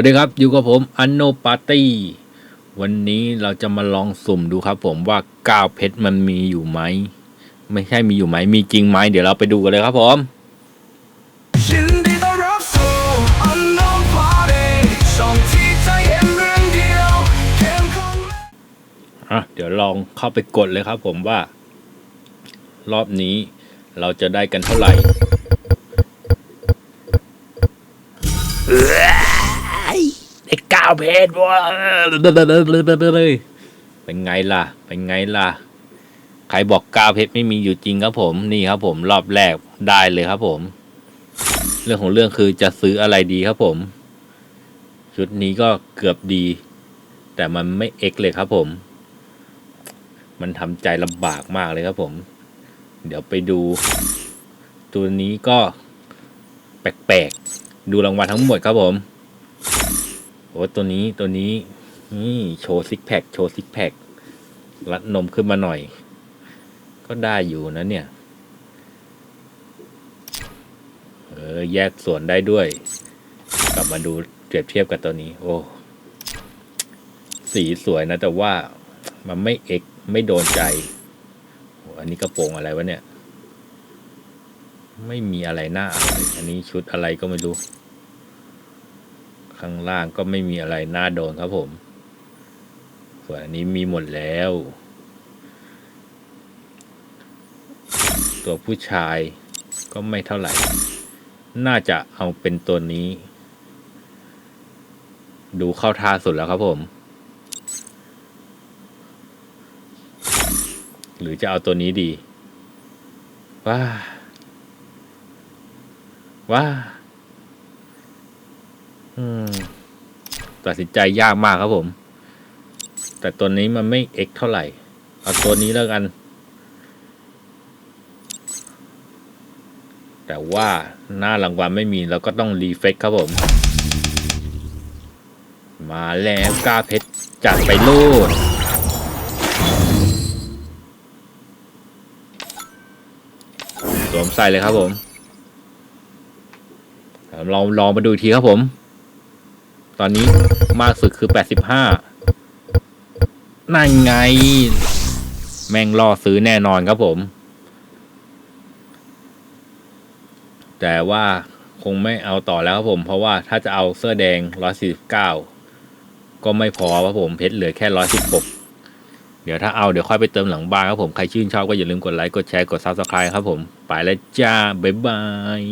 วัสดีครับอยู่กับผมอันโนปาร์ตี้วันนี้เราจะมาลองสุ่มดูครับ ผมว่าก้าวเพชรมันมีอยู่ไหม ไม่ใช่มีอยู่ไหม มีจริงไหมเดี๋ยวเราไปดูกันเลยครับผมยินดีต้อนรับสู่ Unknown Party ช่องที่ใจเห็นเรื่องเดียวเข้มข้นอะเดี๋ยวลองเข้าไปกดเลยครับ ผมว่า รอบนี้เราจะได้กันเท่าไหร่ไอ้ก้าวเพชรวะเป็นไงล่ะ เป็นไงล่ะ ใครบอกก้าวเพชรไม่มีอยู่จริงครับผม นี่ครับผมรอบแรกได้เลยครับผม เรื่องของเรื่องคือจะซื้ออะไรดีครับผม ชุดนี้ก็เกือบดี แต่มันไม่เอ็กเลยครับผม มันทำใจลำบากมากเลยครับผม เดี๋ยวไปดู ตัวนี้ก็แปลกๆ ดูรางวัลทั้งหมดครับผม อ้ตัวนี้ตัวนี้นี่โชว์ซิกแพคโชว์ซิกแพครัดนมขึ้นมาหน่อย ก็ได้อยู่นะเนี่ย เออ แยกส่วนได้ด้วย กลับมาดูเปรียบเทียบกับตัวนี้ โอ้ สีสวยนะแต่ว่ามันไม่เอกไม่โดนใจ อันนี้กระโปรงอะไรวะเนี่ย ไม่มีอะไรหน้าอะไรอันนี้ชุดอะไรก็ไม่รู้ ข้างล่างก็ไม่มีอะไรน่าโดนครับผม ส่วนอันนี้มีหมดแล้ว ตัวผู้ชายก็ไม่เท่าไหร่ น่าจะเอาเป็นตัวนี้ ดูเข้าท่าสุดแล้วครับผม หรือจะเอาตัวนี้ดี ว้า ว้า ตัดสินใจยากมากครับผม แต่ตัวนี้มันไม่เอ็กเท่าไหร่ เอาตัวนี้แล้วกัน แต่ว่าหน้ารางวัลไม่มีเราก็ต้องรีเฟกครับผม มาแล้วกล้าเพชรจัดไปลูดสวมใส่เลยครับผมลองลองมาดูทีครับผม ตอนนี้มากสุดคือ85นั่นไง แม่งล่อซื้อแน่นอนครับผม แต่ว่าคงไม่เอาต่อแล้วครับผม เพราะว่าถ้าจะเอาเสื้อแดง149ก็ไม่พอครับผมเพชรเหลือแค่116เดี๋ยวถ้าเอาเดี๋ยวค่อยไปเติมหลังบ้านครับผม ใครชื่นชอบก็อย่าลืมกดไลค์ กดแชร์ กด Subscribe ครับผม ไปแล้วจ้า บ๊ายบาย